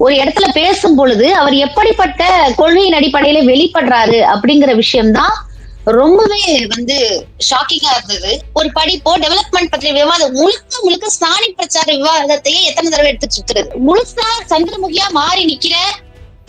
ஒரு இடத்துல பேசும் பொழுது அவர் எப்படிப்பட்ட கொள்கையின் அடிப்படையில வெளிப்படுறாரு அப்படிங்கிற விஷயம்தான் ரொம்பவே வந்து ஷாக்கிங்கா இருந்தது. ஒரு படிப்போ டெவலப்மெண்ட் பற்றிய விவாதம் முழுக்க முழுக்க ஸ்தானிக் பிரச்சார விவாதத்தையே எத்தனை தடவை எடுத்து சுத்துறது முழுசா சந்திரமுகியா மாறி நிக்கிற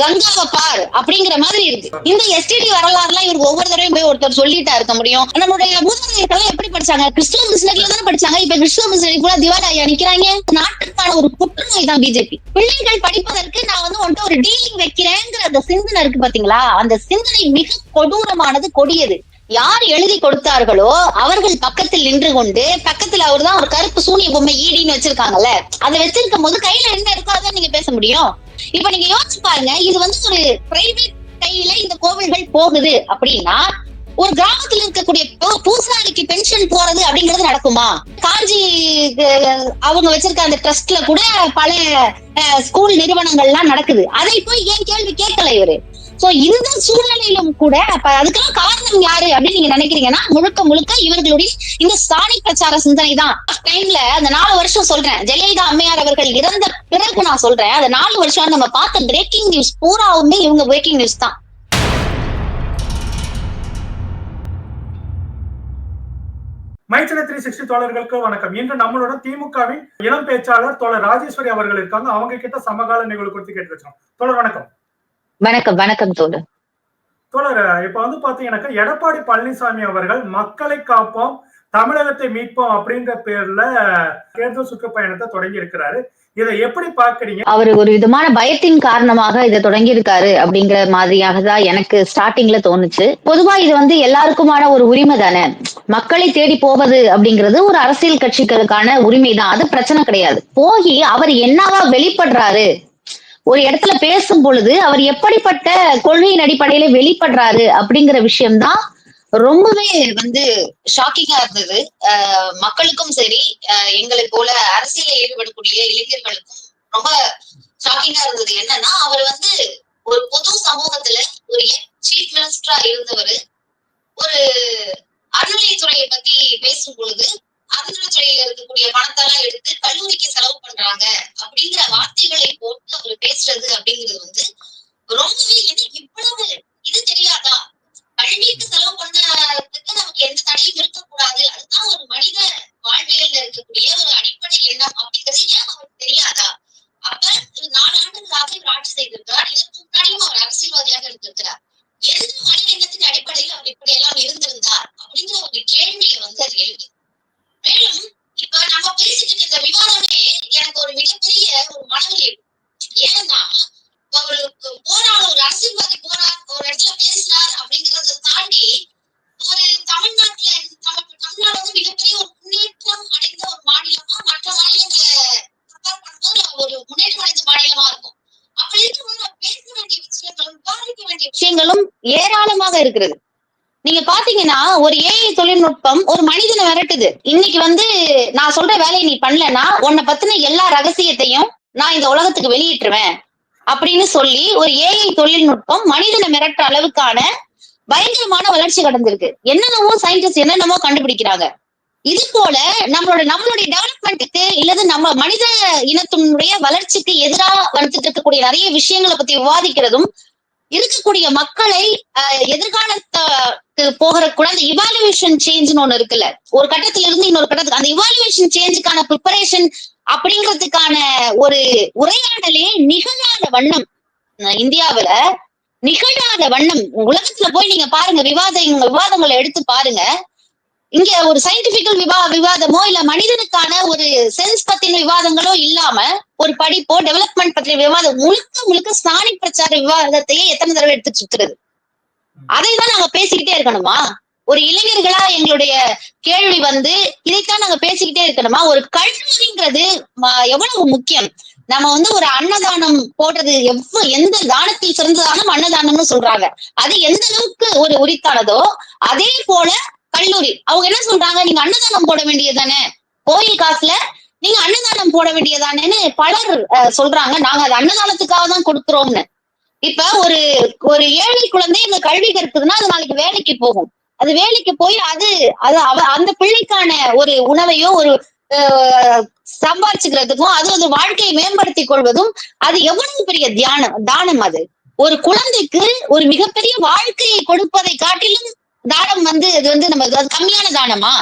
கங்காவை பார் அப்படிங்கிற மாதிரி இருக்கு. இந்த எஸ்டிடி வரலாறுலாம் இவருக்கு ஒவ்வொரு தடவையும் போய் ஒருத்தர் சொல்லிட்டா இருக்க முடியும். நம்மளுடைய மூதாதையர்கள் எப்படி படிச்சாங்க? கிறிஸ்துவ மிஷினரியில தானே படிச்சாங்க? இப்ப கிறிஸ்துவ மிஷினரி கூட திவால் ஐயா நிக்கிறாங்க நாட்டுக்கான ஒரு புற்றுநோய் தான் பிஜேபி பிள்ளைகள் படிப்பதற்கு நான் வந்து உன்கிட்ட ஒரு டீலிங் வைக்கிறேங்கிற அந்த சிந்தனை இருக்கு பாத்தீங்களா? அந்த சிந்தனை மிக கொடூரமானது கொடியது. யார் எழுதி கொடுத்தார்களோ அவர்கள் பக்கத்தில் நின்று கொண்டு பக்கத்துல அவர் தான் ஒரு கருப்பு சூனிய பொம்மை ஈடின்னு வச்சிருக்காங்கல்ல அதை வச்சிருக்கும் போது கையில என்ன இருக்கோ அதான் நீங்க பேச முடியும். இப்ப நீங்க யோசிச்சு பாருங்க இது வந்து ஒரு பிரைவேட் கையில இந்த கோவில்கள் போகுது அப்படின்னா ஒரு கிராமத்துல இருக்கக்கூடிய பூசாரிக்கு பென்ஷன் போறது அப்படிங்கிறது நடக்குமா? காஞ்சி அவங்க வச்சிருக்க அந்த ட்ரஸ்ட்ல கூட பல அஹ், ஸ்கூல் நிறுவனங்கள்லாம் நடக்குது. அதை போய் ஏன் கேள்வி கேட்கல இவரு? சோ இந்த சூழ்நிலையிலும் கூட அப்ப அதுக்கெல்லாம் காரணம் யாரு அப்படின்னு நீங்க நினைக்கிறீங்கன்னா முழுக்க முழுக்க இவர்களுடைய இந்த சாணி பிரச்சார சிந்தனை தான். டைம்ல அந்த நாலு வருஷம் சொல்றேன். ஜெயலலிதா அம்மையார் அவர்கள் இறந்த பிறகு நான் சொல்றேன். அந்த நாலு வருஷம் நம்ம பார்த்த பிரேக்கிங் நியூஸ் பூராவுமே இவங்க பிரேக்கிங் நியூஸ் தான். மைத்திர த்ரீ சிக்ஸ்டி தோழர்களுக்கு வணக்கம். இன்று நம்மளோட திமுகவின் இளம் பேச்சாளர் தோழர் ராஜேஸ்வரி அவர்கள் இருக்காங்க. அவங்க கிட்ட சமகால நிகழ்வு குறித்து கேட்டு வச்சோம் தோழர் வணக்கம். வணக்கம் வணக்கம் தோழர். இப்ப வந்து பாத்தீங்கன்னாக்கா எடப்பாடி பழனிசாமி அவர்கள் மக்களை காப்போம் தமிழகத்தை மீட்போம் அப்படிங்கிற பேர்ல தேர்தல் சுற்றுப்பயணத்தை தொடங்கி இருக்கிறாரு இதை எப்படி பாக்குறீங்க அவர் ஒரு விதமான பயத்தின் காரணமாக இதை தொடங்கி இருக்காரு அப்படிங்கிற மாதிரியாக தான் எனக்கு ஸ்டார்டிங்ல தோணுச்சு. பொதுவா இது வந்து எல்லாருக்குமான ஒரு உரிமை தானே. மக்களை தேடி போவது அப்படிங்கிறது ஒரு அரசியல் கட்சிகளுக்கான உரிமை தான் அது பிரச்சனை கிடையாது. போய் அவர் என்னவா வெளிப்படுறாரு ஒரு இடத்துல பேசும் பொழுது அவர் எப்படிப்பட்ட கொள்கையின் அடிப்படையில வெளிப்படுறாரு அப்படிங்கிற விஷயம்தான் ரொம்பவே வந்து ஷாக்கிங்கா இருந்தது. மக்களுக்கும் சரி அஹ் எங்களை போல அரசியலில் ஈடுபடக்கூடிய இளைஞர்களுக்கும் ரொம்ப ஷாக்கிங்கா இருந்தது. என்னன்னா அவர் வந்து ஒரு பொது சமூகத்துல ஒரு சீஃப் மினிஸ்டரா இருந்தவர் ஒரு அறநிலையத்துறையை பத்தி பேசும் பொழுது அறநிலையத்துறையில இருக்கக்கூடிய பணத்தெல்லாம் எடுத்து கல்லூரிக்கு செலவு பண்றாங்க. அப்படிங்கிற வார்த்தைகளை போட்டு அவர் பேசுறது அப்படிங்கிறது வந்து ரொம்பவே இது இவ்வளவு இது தெரியாதா? கல்விக்கு செலவு பண்ணதுக்கு நமக்கு எந்த தடையும் இருக்கக்கூடாது. அதுதான் ஒரு மனித வாழ்வியல்ல இருக்கக்கூடிய ஒரு அடிப்படை எண்ணம் அப்படிங்கிறது ஏன் அவருக்கு தெரியாதா? அப்ப நாலு ஆண்டுகளாக இவர் ஆட்சி செய்திருக்கிறார். இதற்கு முன்னாடியும் அவர் அரசியல்வாதியாக இருந்திருக்கிறார். எந்த மனித எண்ணத்தின் அடிப்படையில் அவர் இப்படி எல்லாம் இருந்திருந்தார் அப்படிங்கிற ஒரு கேள்வியை வந்து அது எழுதி மேலும் இப்ப நம்ம பேசிட்டு இருக்க இந்த விவாதமே எனக்கு ஒரு மிகப்பெரிய ஒரு மனநிலை. ஏன்னா அவருக்கு போராட ஒரு அரசியல்வாதி போறார் ஒரு இடத்துல பேசினார் அப்படிங்கறத தாண்டி ஒரு தமிழ்நாட்டுல இருந்து- தமிழ்நாடு வந்து மிகப்பெரிய ஒரு முன்னேற்றம் அடைந்த ஒரு மாநிலமா மற்ற மாநிலங்களை கம்பேர் பண்ணும்போது ஒரு முன்னேற்றம் அடைந்த மாநிலமா இருக்கும். அப்படி இருக்கும்போது பேச வேண்டிய விஷயங்களும் விவாதிக்க வேண்டிய விஷயங்களும் ஏராளமாக இருக்கிறது. நீங்க பாத்தீங்கன்னா ஒரு ஏஐ தொழில்நுட்பம் ஒரு மனிதனை விரட்டுது. இன்னைக்கு வந்து நான் சொல்ற வேலையை நீ பண்ணலன்னா உன்னை பத்தின எல்லா ரகசியத்தையும் நான் இந்த உலகத்துக்கு வெளியிட்டுருவேன். அப்படின்னு சொல்லி ஒரு ஏஐ தொழில்நுட்பம் மனிதனை மிரட்டுற அளவுக்கான பயங்கரமான வளர்ச்சி கடந்திருக்கு. என்னென்னவோ சயின்டிஸ்ட் என்னென்னமோ கண்டுபிடிக்கிறாங்க. இது போல நம்மளோட நம்மளுடைய டெவலப்மெண்ட்டுக்கு இல்லது நம்ம மனித இனத்தினுடைய வளர்ச்சிக்கு எதிராக வந்துட்டு இருக்கக்கூடிய நிறைய விஷயங்களை பத்தி விவாதிக்கிறதும் இருக்கக்கூடிய மக்களை எதிர்காலத்துக்கு போகிற கூட அந்த இவாலுவேஷன் சேஞ்ச்னு ஒண்ணு இருக்குல்ல. ஒரு கட்டத்துல இருந்து இன்னொரு கட்டத்துக்கு. அந்த இவாலுவேஷன் சேஞ்சுக்கான ப்ரிப்பரேஷன் அப்படிங்கிறதுக்கான ஒரு உரையாடலே நிகழாத வண்ணம். இந்தியாவில இந்தியாவுல நிகழாத வண்ணம். உலகத்துல போய் நீங்க பாருங்க விவாத விவாதங்களை எடுத்து பாருங்க. இங்க ஒரு சயின்டிபிக்கல் விவா விவாதமோ இல்ல மனிதனுக்கான ஒரு சென்ஸ் பத்தின விவாதங்களோ இல்லாம ஒரு படிப்போ டெவலப்மெண்ட் பத்தின விவாதம் முழுக்க முழுக்க ஸ்தானி பிரச்சார விவாதத்தையே எத்தனை தடவை எடுத்து சுத்துறது? அதை தான் நாங்க பேசிக்கிட்டே இருக்கணுமா? ஒரு இளைஞர்களா எங்களுடைய கேள்வி வந்து இதைத்தான் நாங்க பேசிக்கிட்டே இருக்கணுமா? ஒரு கல்லூரிங்கிறது எவ்வளவு முக்கியம்? நம்ம வந்து ஒரு அன்னதானம் போடுறது எவ்வளவு எந்த தானத்தில் சிறந்த தானம் அன்னதானம்னு சொல்றாங்க. அது எந்த அளவுக்கு ஒரு உரித்தானதோ அதே போல கல்லூரி. அவங்க என்ன சொல்றாங்க? நீங்க அன்னதானம் போட வேண்டியதானே கோயில் காசுல நீங்க அன்னதானம் போட வேண்டியதானேன்னு பலர் அஹ், சொல்றாங்க. நாங்க அது அன்னதானத்துக்காக தான் கொடுக்குறோம்னு. இப்ப ஒரு ஒரு ஏழை குழந்தை இந்த கல்வி கற்குதுன்னா அது நாளைக்கு வேலைக்கு போகும். அது வேலைக்கு போய் அது அது அவ அந்த பிள்ளைக்கான ஒரு உணவையோ ஒரு அஹ், சம்பாதிச்சுக்கிறதுக்கும் அது வந்து வாழ்க்கையை மேம்படுத்திக் கொள்வதும் அது எவ்வளவு பெரிய தியானம் தானம் அது. ஒரு குழந்தைக்கு ஒரு மிகப்பெரிய வாழ்க்கையை கொடுப்பதை காட்டிலும் தானம் வந்து இது வந்து நம்ம கம்மியான தானமா?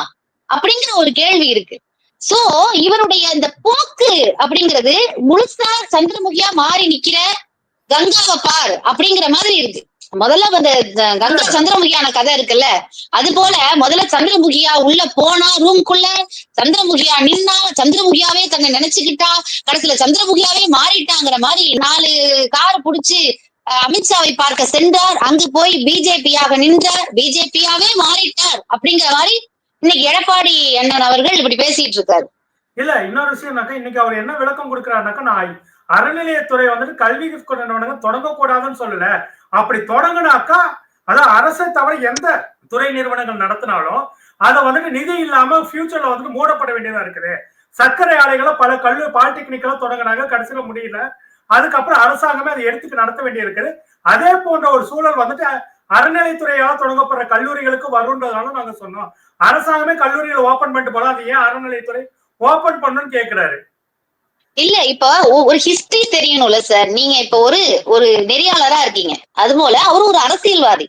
அப்படிங்கிற ஒரு கேள்வி இருக்கு. சோ இவருடைய இந்த போக்கு அப்படிங்கிறது முழுசா சந்திரமுகியா மாறி நிக்கிற கங்காவை பார் அப்படிங்கிற மாதிரி இருக்கு. முதல்ல அந்த கங்கா சந்திரமுகியான கதை இருக்குல்ல? அது போல முதல்ல சந்திரமுகியா உள்ள போனா ரூம்குள்ள சந்திரமுகியா நின்னா சந்திரமுகியாவே தன்னை நினைச்சுக்கிட்டா கடைசியில சந்திரமுகியாவே மாறிட்டாங்கிற மாதிரி நாலு கார் புடிச்சு அமித்ஷாவை பார்க்க சென்றார். அங்கு போய் பிஜேபியாக நின்றார். பிஜேபியாவே மாறிட்டார் அப்படிங்கிற மாதிரி இன்னைக்கு எடப்பாடி அண்ணன் அவர்கள் இப்படி பேசிட்டு இருக்காரு. இல்ல இன்னொரு விஷயம்னாக்கா இன்னைக்கு அவர் என்ன விளக்கம் கொடுக்கிறாருனாக்கா நான் அறநிலையத்துறை வந்துட்டு கல்வி நிறுவனங்கள் தொடங்கக்கூடாதுன்னு சொல்லல. அப்படி தொடங்கினாக்கா அதான் அரசை தவிர எந்த துறை நிறுவனங்கள் நடத்தினாலும் அதை வந்துட்டு நிதி இல்லாம ஃபியூச்சர்ல வந்துட்டு மூடப்பட வேண்டியதா இருக்குது. சர்க்கரை ஆலைகளை பல கல்லு பாலிடெக்னிக்கெல்லாம் தொடங்கினாங்க கடைசியில முடியல. அதுக்கப்புறம் அரசாங்கமே அதை எடுத்துட்டு நடத்த வேண்டி இருக்குது அதே போன்ற ஒரு சூழல் வந்துட்டு அறநிலைத்துறையால் தொடங்கப்படுற கல்லூரிகளுக்கு வரும்ன்றதுனால நாங்க சொன்னோம். அரசாங்கமே கல்லூரிகளை ஓபன் பண்ணிட்டு போலாம் அது ஏன் அறநிலைத்துறை ஓபன் பண்ணணும்னு கேக்குறாரு. இல்ல இப்ப ஒரு ஹிஸ்டரி தெரியணும்ல சார் நீங்க இப்ப ஒரு ஒரு நெறியாளரா இருக்கீங்க. அது போல அவரு ஒரு அரசியல்வாதி.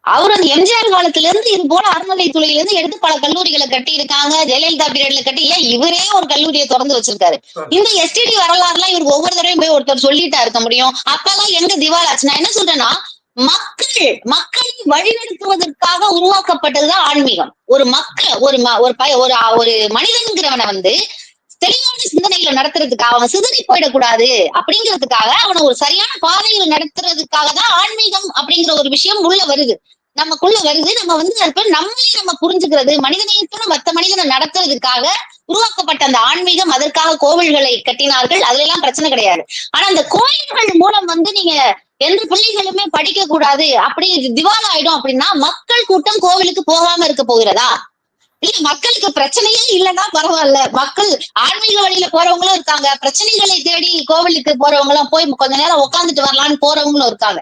அவர் அந்த எம்ஜிஆர் காலத்துல இருந்து இது போல அறநிலைத்துறையில இருந்து எடுத்து பல கல்லூரிகளை கட்டி இருக்காங்க ஜெயலலிதா பீரியட்ல கட்டி ஏன் இவரே ஒரு கல்லூரியை திறந்து வச்சிருக்காரு? இந்த எஸ்டிடி வரலாறுலாம் இவருக்கு ஒவ்வொரு தடவையும் போய் ஒருத்தர் சொல்லிட்டா இருக்க முடியும். அப்பெல்லாம் எங்க திவாலாச்சு நான் என்ன சொல்றேன்னா மக்கள் மக்களை வழிநடத்துவதற்காக உருவாக்கப்பட்டதுதான் ஆன்மீகம். ஒரு மக்கள் ஒரு ம- ஒரு பய- ஒரு ஒரு மனிதன்கிறவனை வந்து தெளிவான சிந்தனைகளை நடத்துறதுக்காக அவன் சிதறி போயிடக்கூடாது அப்படிங்கிறதுக்காக அவனை ஒரு சரியான பாதையில நடத்துறதுக்காக தான் ஆன்மீகம் அப்படிங்கிற ஒரு விஷயம் உள்ள வருது. நமக்குள்ள வருது. நம்ம வந்து அப்ப நம்மளே நம்ம புரிஞ்சுக்கிறது மனிதனையத்தோட மத்த மனிதனை நடத்துறதுக்காக உருவாக்கப்பட்ட அந்த ஆன்மீகம் அதற்காக கோவில்களை கட்டினார்கள். அதுல எல்லாம் பிரச்சனை கிடையாது. ஆனா அந்த கோயில்கள் மூலம் வந்து நீங்க எந்த பிள்ளைகளுமே படிக்க கூடாது அப்படி திவாலா ஆயிடும் அப்படின்னா மக்கள் கூட்டம் கோவிலுக்கு போகாம இருக்க போகிறதா? இல்ல மக்களுக்கு பிரச்சனையே இல்லைன்னா பரவாயில்ல. மக்கள் ஆன்மீக வழியில போறவங்களும் இருக்காங்க. பிரச்சனைகளை தேடி கோவிலுக்கு போறவங்களும் போய் கொஞ்ச நேரம் உட்காந்துட்டு வரலாம்னு போறவங்களும் இருக்காங்க.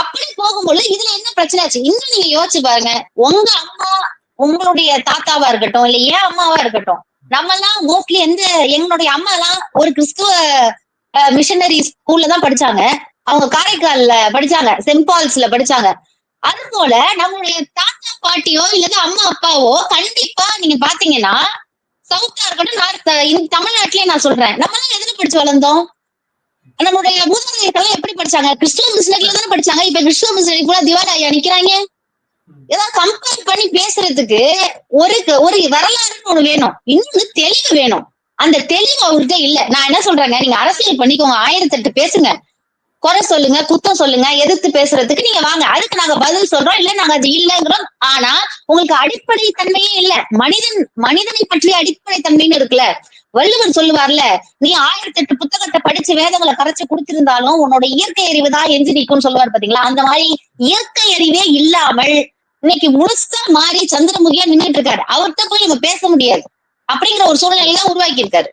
அப்படி போகும்போது இதுல என்ன பிரச்சனை ஆச்சு? இன்னும் நீங்க யோசிச்சு பாருங்க. உங்க அம்மா உங்களுடைய தாத்தாவா இருக்கட்டும் இல்ல ஏன் அம்மாவா இருக்கட்டும் நம்ம எல்லாம் மோஸ்ட்லி எந்த எங்களுடைய அம்மா எல்லாம் ஒரு கிறிஸ்துவ மிஷனரி ஸ்கூல்ல தான் படிச்சாங்க. அவங்க காரைக்கால்ல படிச்சாங்க சென்ட் பால்ஸ்ல படிச்சாங்க. அது போல நம்மளுடைய தாத்தா பாட்டியோ இல்லது அம்மா அப்பாவோ கண்டிப்பா நீங்க பாத்தீங்கன்னா சவுத்தா இருக்கட்டும் நார்த் தமிழ்நாட்டிலேயே நான் சொல்றேன். நம்ம எல்லாம் எதுல படிச்சு வளர்ந்தோம்? நம்மளுடைய மூதாதையர்கள் எப்படி படிச்சாங்க? கிறிஸ்துவ மிஷினரியில தானே படிச்சாங்க? இப்ப கிறிஸ்துவ மிஷினரி கூட திவாலி ஐயா நிக்கிறாங்க? ஏதாவது கம்பேர் பண்ணி பேசுறதுக்கு ஒரு ஒரு வரலாறுன்னு ஒண்ணு வேணும். இன்னொன்னு தெளிவு வேணும். அந்த தெளிவு அவர்கிட்ட இல்ல. நான் என்ன சொல்றேங்க? நீங்க அரசியல் பண்ணிக்கோங்க. ஆயிரத்தெட்டு பேசுங்க. குறை சொல்லுங்க குத்தம் சொல்லுங்க எதிர்த்து பேசுறதுக்கு நீங்க வாங்க. அதுக்கு நாங்க பதில் சொல்றோம் இல்ல நாங்க அது இல்லைங்கிறோம். ஆனா உங்களுக்கு அடிப்படை தன்மையே இல்ல. மனிதன் மனிதனை பற்றிய அடிப்படை தன்மைன்னு இருக்குல்ல. வள்ளுவர் சொல்லுவார்ல நீ ஆயிரத்தி எட்டு புத்தகத்தை படிச்சு வேதங்களை கரைச்சு கொடுத்திருந்தாலும் உன்னோட இயற்கை அறிவு தான் எஞ்சி நிற்கும்னு சொல்லுவார் பாத்தீங்களா? அந்த மாதிரி இயற்கை அறிவே இல்லாமல் இன்னைக்கு முழுசா மாறி சந்திரமுகியா நின்னுட்டு இருக்காரு. அவர்கிட்ட போய் நம்ம பேச முடியாது. அப்படிங்கிற ஒரு சூழ்நிலை தான் உருவாக்கி இருக்காரு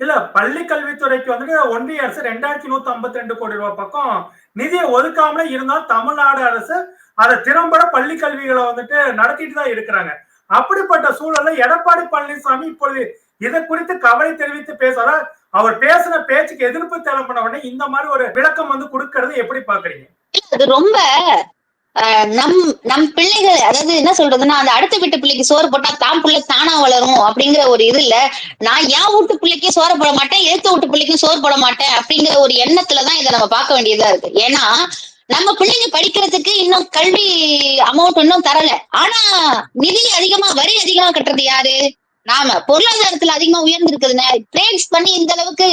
இல்ல பள்ளி கல்வித்துறைக்கு வந்துட்டு ஒன்றிய அரசு ரெண்டாயிரத்தி நூத்தி ஐம்பத்தி ரெண்டு கோடி ரூபாய் பக்கம் நிதியை ஒதுக்காமலே இருந்தால் தமிழ்நாடு அரசு அதை திறம்பட பள்ளி கல்விகளை வந்துட்டு நடத்திட்டு தான் இருக்கிறாங்க. அப்படிப்பட்ட சூழல்ல எடப்பாடி பழனிசாமி இப்பொழுது இதை குறித்து கவலை தெரிவித்து பேசுறா அவர் பேசின பேச்சுக்கு எதிர்ப்பு தேவைப்பட உடனே இந்த மாதிரி ஒரு விளக்கம் வந்து கொடுக்கறது எப்படி பாக்குறீங்க? அது ரொம்ப நம் நம் பிள்ளைகள் அதாவது என்ன சொல்றதுன்னா அந்த அடுத்த வீட்டு பிள்ளைக்கு சோறு போட்டா தான் பிள்ளை தானா வளரும் அப்படிங்கிற ஒரு இது இல்ல. நான் என் வீட்டு பிள்ளைக்கே சோறு போட மாட்டேன் எழுத்து வீட்டு பிள்ளைக்கும் சோறு போட மாட்டேன் அப்படிங்கிற ஒரு எண்ணத்துலதான் இதை நம்ம பார்க்க வேண்டியதா இருக்கு. ஏன்னா நம்ம பிள்ளைங்க படிக்கிறதுக்கு இன்னும் கல்வி அமௌண்ட் இன்னும் தரல. ஆனா நிதி அதிகமா வரி அதிகமா கட்டுறது யாரு? நாம. பொருளாதாரத்துல அதிகமா உயர்ந்திருக்குதுன்னு ட்ரேட்ஸ் பண்ணி இந்த அளவுக்கு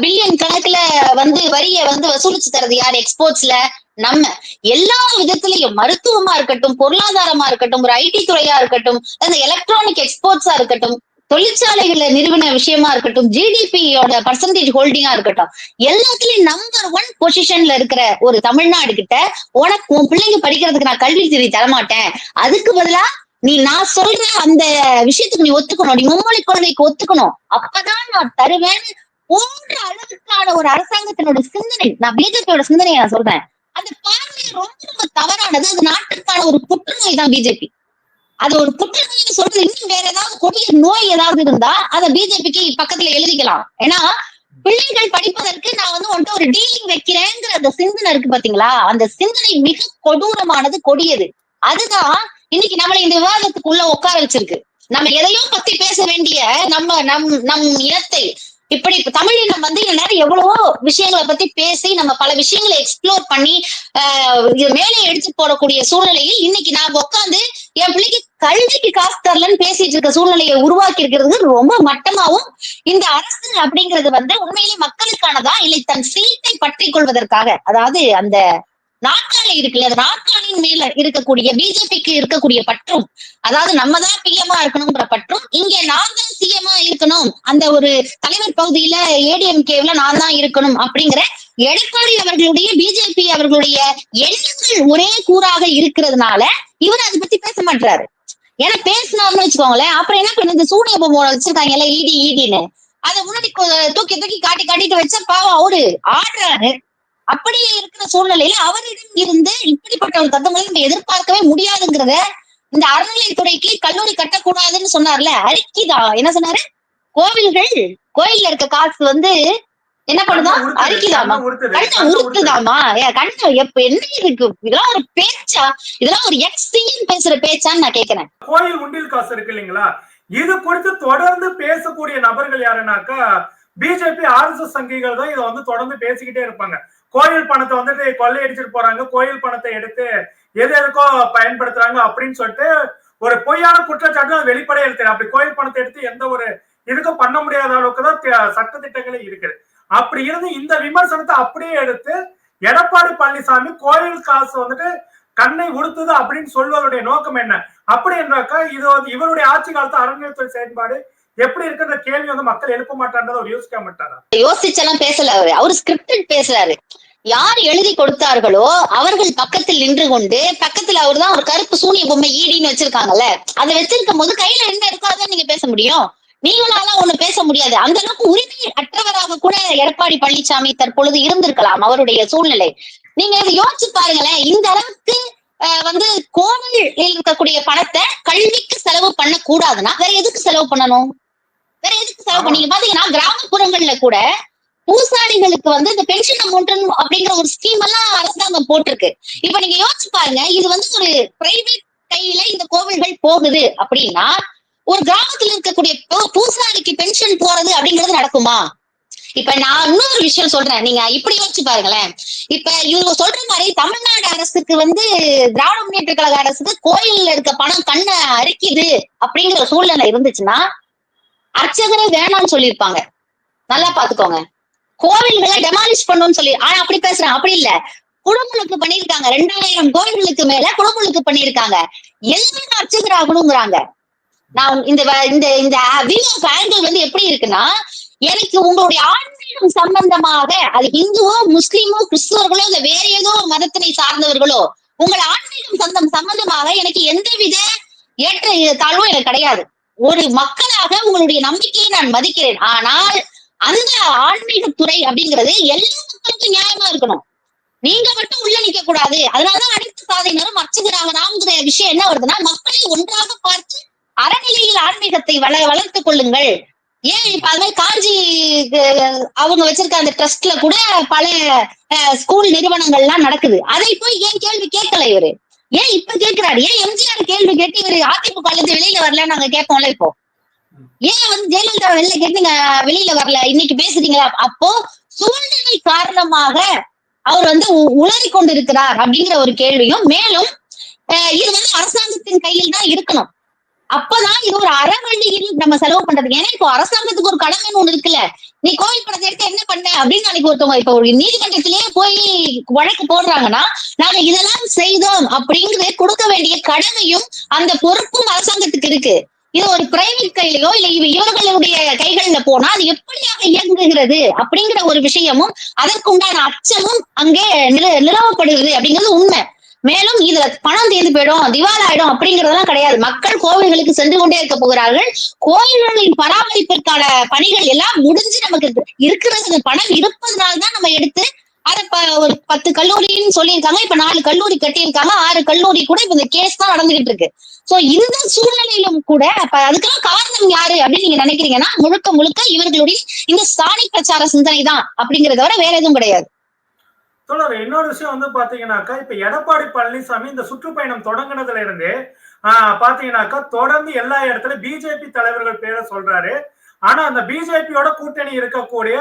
பில்லியன் கணக்குல வந்து வரிய வந்து வசூலிச்சு தரது யாரு? எக்ஸ்போர்ட்ஸ்ல நம்ம எல்லா விதத்திலையும் மருத்துவமா இருக்கட்டும் பொருளாதாரமா இருக்கட்டும் ஒரு ஐடி துறையா இருக்கட்டும் அந்த எலக்ட்ரானிக் எக்ஸ்போர்ட்ஸா இருக்கட்டும் தொழிற்சாலைகளை நிறுவன விஷயமா இருக்கட்டும் ஜிடிபியோட பர்சன்டேஜ் ஹோல்டிங்கா இருக்கட்டும் எல்லாத்துலயும் நம்பர் ஒன் பொசிஷன்ல இருக்கிற ஒரு தமிழ்நாடு கிட்ட உனக்கு உன் பிள்ளைங்க படிக்கிறதுக்கு நான் கல்வி திரி தரமாட்டேன். அதுக்கு பதிலா நீ நான் சொல்ற அந்த விஷயத்துக்கு நீ ஒத்துக்கணும். நீ மும்மொழி கொள்கைக்கு ஒத்துக்கணும். அப்பதான் நான் தருவேன்னு போன்ற அளவுக்கான ஒரு அரசாங்கத்தினோட சிந்தனை நான் பிஜேபியோட சிந்தனையை நான் சொல்றேன். அந்த பார்வை ரொம்ப ரொம்ப தவறானது. அது நாட்டுக்கான ஒரு புற்றுநோய் தான் பிஜேபி அது ஒரு புற்றுநோய் சொல்றது இன்னும் வேற ஏதாவது கொடிய நோய் ஏதாவது இருந்தா அதை பிஜேபிக்கு பக்கத்துல எழுதிக்கலாம். ஏன்னா பிள்ளைகள் படிப்பதற்கு நான் வந்து உன்கிட்ட ஒரு டீலிங் வைக்கிறேங்கிற அந்த சிந்தனை இருக்கு பாத்தீங்களா? அந்த சிந்தனை மிக கொடூரமானது கொடியது. அதுதான் இன்னைக்கு நம்மளை இந்த விவாதத்துக்குள்ள உட்கார வச்சிருக்கு. நம்ம எதையோ பத்தி பேச வேண்டிய நம்ம நம் நம் இனத்தை இப்படி இப்ப தமிழ் இனம் வந்து இந்த நேரம் எவ்வளவோ விஷயங்களை பத்தி பேசி நம்ம பல விஷயங்களை எக்ஸ்ப்ளோர் பண்ணி ஆஹ் இது மேலே எடுத்து போடக்கூடிய சூழ்நிலையில் இன்னைக்கு நான் உட்காந்து என் பிள்ளைக்கு கல்விக்கு காசு தரலன்னு பேசிட்டு இருக்க சூழ்நிலையை உருவாக்கி இருக்கிறது ரொம்ப மட்டமாவும் இந்த அரசு அப்படிங்கிறது வந்து உண்மையிலேயே மக்களுக்கானதா இல்லை தன் சீட்டை பற்றி கொள்வதற்காக? அதாவது அந்த நாற்காலி இருக்குல்ல அந்த நாற்காலியின் மேல இருக்கக்கூடிய பிஜேபிக்கு இருக்கக்கூடிய பற்றும் அதாவது நம்ம தான் பிஎம்ஆ இருக்கணும்ன்ற பற்றும் இங்க நான் தான் சிஎம்ஆ இருக்கணும். அந்த ஒரு தலைவர் பகுதியில ஏடிஎம்கேல நான் தான் இருக்கணும் அப்படிங்கிற எடப்பாடி அவர்களுடைய பிஜேபி அவர்களுடைய எண்ணங்கள் ஒரே கூறாக இருக்கிறதுனால இவர் அதை பத்தி பேச மாட்டாரு ஏன்னா பேசினோம்னு வச்சுக்கோங்களேன் அப்புறம் என்ன பண்ணுது? சூனிய பொம்மை வச்சிருக்காங்கல்ல இடி இடின்னு அதை முன்னாடி தூக்கி தூக்கி காட்டி காட்டிட்டு வச்சா பாவம் அவரு ஆடுறாரு. அப்படி இருக்கிற சூழ்நிலையில அவரிடம் இருந்து இப்படிப்பட்ட ஒரு தத்துவங்களை நம்ம எதிர்பார்க்கவே முடியாதுங்கிறத இந்த அறநிலைத்துறைக்கு கல்லூரி கட்டக்கூடாதுன்னு சொன்னார்ல அரிக்கிதா. என்ன சொன்னாரு? கோவில்கள் கோயில்ல இருக்க காசு வந்து என்ன பண்ணுதான் அரிக்குதாமா கண்ணை உறுத்துது, கண்ணை கண்ணை உறுத்துது. உறுத்துதாமா கண்ணை எப்ப என்ன இருக்கு? இதெல்லாம் ஒரு பேச்சா? இதெல்லாம் ஒரு எக்ஸ்டிங் பேசுற பேச்சான்னு நான் கேக்குறேன். கோயில் உண்டியல் காசு இருக்கு இல்லைங்களா? இது குறித்து தொடர்ந்து பேசக்கூடிய நபர்கள் யாருன்னாக்கா பிஜேபி ஆர்எஸ்எஸ் சங்கிகள் தான் இதை வந்து தொடர்ந்து பேசிக்கிட்டே இருப்பாங்க. கோயில் பணத்தை வந்துட்டு கொள்ளையடிச்சிட்டு போறாங்க. கோயில் பணத்தை எடுத்து எது எதுக்கோ பயன்படுத்துறாங்க அப்படின்னு சொல்லிட்டு ஒரு பொய்யான குற்றச்சாட்டு அது வெளிப்படையா இருக்கு அப்படி கோயில் பணத்தை எடுத்து எந்த ஒரு இதுக்கும் பண்ண முடியாத அளவுக்கு தான் சட்ட திட்டங்களே இருக்குது. அப்படி இருந்து இந்த விமர்சனத்தை அப்படியே எடுத்து எடப்பாடி பழனிசாமி கோயில் காசு வந்துட்டு கண்ணை உடுத்துது அப்படின்னு சொல்வதோடைய நோக்கம் என்ன? அப்படி என்றாக்கா இது வந்து இவருடைய ஆட்சி காலத்து அறநிலையத்துறை செயல்பாடு எப்படி இருக்குன்ற கேள்வி வந்து மக்கள் எழுப்ப மாட்டான்றதை அவர் யோசிக்க மாட்டாரா? யோசிச்செல்லாம் பேசல அவரு. அவரு ஸ்கிரிப்டட் பேசுறாரு. யார் எழுதி கொடுத்தார்களோ அவர்கள் பக்கத்தில் நின்று கொண்டு பக்கத்துல அவர் தான் ஒரு கருப்பு சூனிய பொம்மை ஈடின்னு வச்சிருக்காங்கல்ல. அதை வச்சிருக்கும் போது கையில என்ன இருக்கோ அதான் நீங்க பேச முடியும். நீங்களால ஒண்ணு பேச முடியாது. அந்த அளவுக்கு உரிமை அற்றவராக கூட எடப்பாடி பழனிசாமி தற்பொழுது இருந்திருக்கலாம் அவருடைய சூழ்நிலை. நீங்க இதை யோசிச்சு பாருங்களேன். இந்த அளவுக்கு வந்து கோவிலில் இருக்கக்கூடிய பணத்தை கல்விக்கு செலவு பண்ண கூடாதுன்னா வேற எதுக்கு செலவு பண்ணணும்? வேற எதுக்கு செலவு பண்ணீங்க பாத்தீங்கன்னா கிராமப்புறங்கள்ல கூட பூசாரிகளுக்கு வந்து இந்த பென்ஷன் அமௌண்ட் அப்படிங்கிற ஒரு ஸ்கீம் எல்லாம் அரசாங்கம் போட்டிருக்கு. இப்ப நீங்க யோசிச்சு பாருங்க இது வந்து ஒரு பிரைவேட் கையில இந்த கோவில்கள் போகுது அப்படின்னா ஒரு கிராமத்துல இருக்கக்கூடிய பூசாரிக்கு பென்ஷன் போறது அப்படிங்கிறது நடக்குமா? இப்ப நான் இன்னொரு விஷயம் சொல்றேன். நீங்க இப்படி யோசிச்சு பாருங்களேன். இப்ப இவங்க சொல்ற மாதிரி தமிழ்நாடு அரசுக்கு வந்து திராவிட முன்னேற்ற கழக அரசுக்கு கோயில்ல இருக்க பணம் கண்ணை அரிக்குது அப்படிங்கிற சூழ்நிலை இருந்துச்சுன்னா அர்ச்சகரே வேணாம்னு சொல்லியிருப்பாங்க. நல்லா பாத்துக்கோங்க. கோவில்களை டெமாலிஷ் பண்ணணும்னு சொல்லி. ஆனா அப்படி பேசுறேன். அப்படி இல்ல. குடும்பங்களுக்கு பண்ணிருக்காங்க ரெண்டாயிரம் கோவில்களுக்கு மேல குடும்பங்களுக்கு பண்ணிருக்காங்க எல்லாரும் அர்ச்சகர் ஆகணுங்கிறாங்க நான் இந்த வ- இந்த இந்த ஆங்கிள் வந்து எப்படி இருக்குன்னா எனக்கு உங்களுடைய ஆன்மீகம் சம்பந்தமாக அது இந்துவோ முஸ்லீமோ கிறிஸ்துவர்களோ இல்ல வேற ஏதோ மதத்தினை சார்ந்தவர்களோ உங்கள் ஆன்மீகம் சந்தம் சம்பந்தமாக எனக்கு எந்தவித ஏற்ற தாழ்வும் எனக்கு கிடையாது. ஒரு மக்களாக உங்களுடைய நம்பிக்கையை நான் மதிக்கிறேன். ஆனால் அந்த ஆன்மீக துறை அப்படிங்கிறது எல்லா மக்களுக்கும் நியாயமா இருக்கணும். நீங்க மட்டும் உள்ள நிக்க கூடாது அதனாலதான் அனைத்து சாதனையினரும் அர்ச்சகராகலாம்ங்கிற விஷயம் என்ன வருதுன்னா மக்களை ஒன்றாக பார்த்து அறநிலையில் ஆன்மீகத்தை வள வளர்த்துக் கொள்ளுங்கள். ஏன் இப்ப அது மாதிரி காஞ்சி அவங்க வச்சிருக்க அந்த ட்ரஸ்ட்ல கூட பல ஸ்கூல் நிறுவனங்கள் எல்லாம் நடக்குது. அதை போய் ஏன் கேள்வி கேட்கல இவரு? ஏன் இப்ப கேட்கிறாரு? ஏன் எம்ஜிஆர் கேள்வி கேட்டு இவரு அதிமுக இருந்து வெளியில வரல நாங்க கேட்போம்ல இப்போ? ஏன் வந்து ஜெயலலிதா வெளில கேட்டு வெளியில வரல. இன்னைக்கு பேசுறீங்களா? அப்போ சூழ்நிலை காரணமாக அவர் வந்து உளறி கொண்டிருக்கிறார் அப்படிங்கிற ஒரு கேள்வியும் மேலும் இது வந்து அரசாங்கத்தின் கையில் தான் இருக்கணும். அப்பதான் இது ஒரு அறவழியில் நம்ம செலவு பண்றது. ஏன்னா இப்போ அரசாங்கத்துக்கு ஒரு கடமைன்னு ஒண்ணு இருக்குல்ல. நீ கோயில் படத்தை எடுத்து என்ன பண்ண? அப்படின்னு நாளைக்கு ஒருத்தவங்க இப்ப ஒரு நீதிமன்றத்திலேயே போய் வழக்கு போடுறாங்கன்னா நாங்க இதெல்லாம் செய்தோம் அப்படிங்கிறது கொடுக்க வேண்டிய கடமையும் அந்த பொறுப்பும் அரசாங்கத்துக்கு இருக்கு. இது ஒரு பிரைவேட் கையிலயோ இல்ல இவ- இவர்களுடைய கைகள்ல போனா அது எப்படியாக இயங்குகிறது அப்படிங்கிற ஒரு விஷயமும் அதற்குண்டான அச்சமும் அங்கே நில- நிலவப்படுகிறது அப்படிங்கிறது உண்மை. மேலும் இதுல பணம் தீர்ந்து போயிடும் திவால் ஆயிடும் அப்படிங்கறதெல்லாம் கிடையாது. மக்கள் கோவில்களுக்கு சென்று கொண்டே இருக்க போகிறார்கள். கோயில்களின் பராமரிப்பிற்கான பணிகள் எல்லாம் முடிஞ்சு நமக்கு இருக்கிறது. பணம் இருப்பதனால்தான் நம்ம எடுத்து அதை ப- ஒரு பத்து கல்லூரின்னு சொல்லியிருக்காங்க. இப்ப நாலு கல்லூரி கட்டியிருக்காங்க. ஆறு கல்லூரி கூட இப்ப இந்த கேஸ் தான் நடந்துகிட்டு இருக்கு. சோ இந்த சூழ்நிலையிலும் கூட அப்ப அதுக்கெல்லாம் காரணம் யாரு அப்படின்னு நீங்க நினைக்கிறீங்கன்னா முழுக்க முழுக்க இவர்களுடைய இந்த ஸ்தானிக் பிரச்சார சிந்தனை தான் அப்படிங்கறத விட வேற எதுவும் கிடையாது. தொடர் இன்னொரு விஷயம் வந்து பாத்தீங்கன்னாக்கா இப்ப எடப்பாடி பழனிசாமி இந்த சுற்றுப்பயணம் தொடங்குனதுல இருந்து பாத்தீங்கன்னாக்கா தொடர்ந்து எல்லா இடத்துலயும் பிஜேபி தலைவர்கள் பேரை சொல்றாரு. ஆனா அந்த பிஜேபியோட கூட்டணி இருக்கக்கூடிய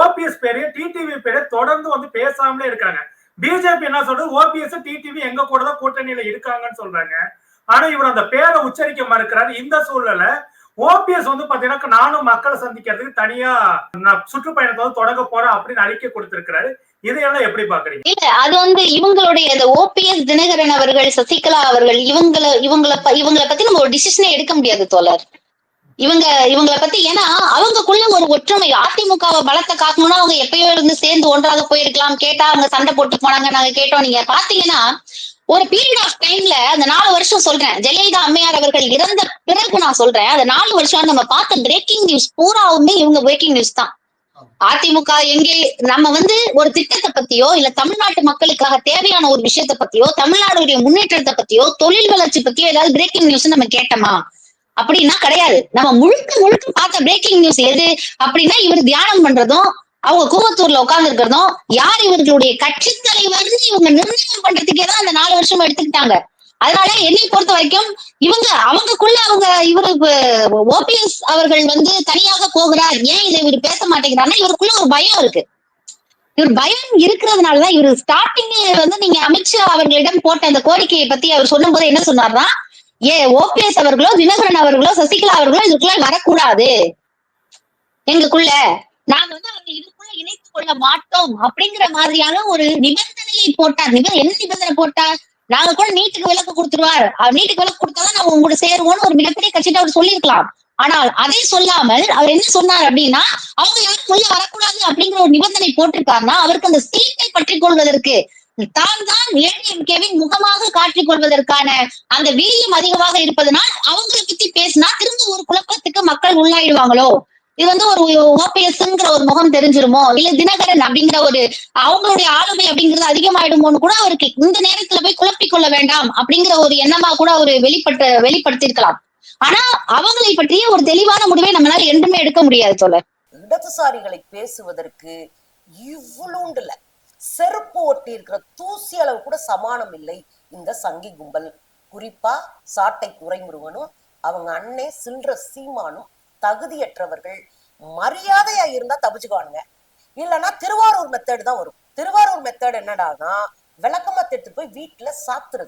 ஓபிஎஸ் பேரு டிடிவி பேரு தொடர்ந்து வந்து பேசாமலே இருக்காங்க. பிஜேபி என்ன சொல்றது? ஓபிஎஸ் டிடிவி எங்க கூட தான் கூட்டணியில இருக்காங்கன்னு சொல்றாங்க. ஆனா இவர் அந்த பேரை உச்சரிக்க மறுக்கிறாரு. இந்த சூழ்நிலை ஓபிஎஸ் வந்து பாத்தீங்கன்னா நானும் மக்களை சந்திக்கிறதுக்கு தனியா நான் சுற்றுப்பயணத்தை வந்து தொடங்க போறேன் அப்படின்னு அறிக்கை கொடுத்திருக்கிறாரு. இதையெல்லாம் எப்படி பாக்குறீங்க? இல்ல அது வந்து இவங்களுடைய இந்த ஓபிஎஸ் தினகரன் அவர்கள் சசிகலா அவர்கள் இவங்கள இவங்கள இவங்களை பத்தி நம்ம ஒரு டிசிஷனே எடுக்க முடியாது தோழர். இவங்க இவங்கள பத்தி ஏன்னா அவங்கக்குள்ள ஒரு ஒற்றுமை அதிமுகவை பலத்தை காக்கணும்னா அவங்க எப்பயோ இருந்து சேர்ந்து ஒன்றாக போயிருக்கலாம். கேட்டா அவங்க சண்டை போட்டு போனாங்க நாங்க கேட்டோம். நீங்க பாத்தீங்கன்னா ஒரு பீரியட் ஆஃப் டைம்ல அந்த நாலு வருஷம் சொல்றேன். ஜெயலலிதா அம்மையார் அவர்கள் இறந்த பிறகு நான் சொல்றேன். அந்த நாலு வருஷம் நம்ம பார்த்த பிரேக்கிங் நியூஸ் பூராவுமே இவங்க பிரேக்கிங் நியூஸ் தான். அதிமுக எங்கே நம்ம வந்து ஒரு திட்டத்தை பத்தியோ இல்ல தமிழ்நாட்டு மக்களுக்காக தேவையான ஒரு விஷயத்தை பத்தியோ தமிழ்நாடுடைய முன்னேற்றத்தை பத்தியோ தொழில் வளர்ச்சி பத்தியோ ஏதாவது பிரேக்கிங் நியூஸ் நம்ம கேட்டோமா? அப்படின்னா கிடையாது. நம்ம முழுக்க முழுக்க பார்த்த பிரேக்கிங் நியூஸ் எது? அப்படின்னா இவர் தியானம் பண்றதும் அவங்க கூவத்தூர்ல உட்கார்ந்து இருக்கிறதும் யார் இவர்களுடைய கட்சி தலைவர் இவங்க நிர்ணயம் பண்றதுக்கே தான் அந்த நாலு வருஷம் எடுத்துக்கிட்டாங்க. அதனால என்னை பொறுத்த வரைக்கும் இவங்க அவங்கக்குள்ள அவங்க இவரு ஓபிஎஸ் அவர்கள் வந்து தனியாக போகிறார். ஏன் இதை இவர் பேச மாட்டேங்கிறாருன்னா இவருக்குள்ள ஒரு பயம் இருக்கு. இவர் பயம் இருக்கிறதுனாலதான் இவர் ஸ்டார்டிங் வந்து நீங்க அமித்ஷா அவர்களிடம் போட்ட அந்த கோரிக்கையை பத்தி அவர் சொல்லும் போது என்ன சொன்னார்னா ஏ ஓபிஎஸ் அவர்களோ தினகரன் அவர்களோ சசிகலா அவர்களோ இதுக்குள்ள வரக்கூடாது. எங்களுக்குள்ள. நாங்க வந்து அவங்க இதுக்குள்ள இணைத்துக் கொள்ள மாட்டோம் அப்படிங்கிற மாதிரியான ஒரு நிபந்தனையை போட்டார். என்ன நிபந்தனை போட்டார்? நாங்க கூட நீட்டுக்கு விலக்கு கொடுத்துருவார். அவர் நீட்டுக்கு விலக்கு கொடுத்தாதான் நாங்க உங்களோட சேருவோம்னு ஒரு மிகப்பெரிய கட்சிட்டு அவர் சொல்லியிருக்கலாம். ஆனால் அதை சொல்லாமல் அவர் என்ன சொன்னார் அப்படின்னா அவங்க யாரும் உள்ள வரக்கூடாது அப்படிங்கிற ஒரு நிபந்தனை போட்டிருக்காருன்னா அவருக்கு அந்த சீட்டை பற்றி கொள்வதற்கு தான் தான் ஏடிஎம்கேவின் முகமாக காட்டிக் கொள்வதற்கான அந்த வீரியம் அதிகமாக இருப்பதனால் அவங்களை பத்தி பேசினா திரும்ப ஒரு குழப்பத்துக்கு மக்கள் உள்ளாயிடுவாங்களோ? இது வந்து ஒரு ஓபிஎஸ்ங்கிற ஒரு முகம் தெரிஞ்சிருமோ? இல்ல தினகரன் அப்படிங்கிற ஒரு அவங்களுடைய ஆளுமை அப்படிங்கிறது அதிகமாயிடுமோன்னு கூட அவருக்கு இந்த நேரத்துல போய் குழப்பிக் கொள்ள வேண்டாம் அப்படிங்கிற ஒரு எண்ணமா கூட அவர் வெளிப்பட்டு வெளிப்படுத்தியிருக்கலாம். ஆனா அவங்களை பற்றிய ஒரு தெளிவான முடிவை நம்மளால என்றுமே எடுக்க முடியாது தோழர். இடதுசாரிகளை பேசுவதற்கு இவ்வளோண்டுல செருப்பு ஒட்டி இருக்கிற தூசி அளவு கூட சமானம் இல்லை இந்த சங்கி கும்பல். குறிப்பா சாட்டை துறைமுருகனும் அவங்க அண்ணே சில்ற சீமானும் தகுதியற்றவர்கள் மரியாதையா இருந்தா தப்பிச்சுக்குவானுங்க. இல்லைன்னா திருவாரூர் மெத்தேடு தான் வரும். திருவாரூர் மெத்தேடு என்னடானா விளக்கமா திட்டு போய் வீட்டுல சாத்துறது.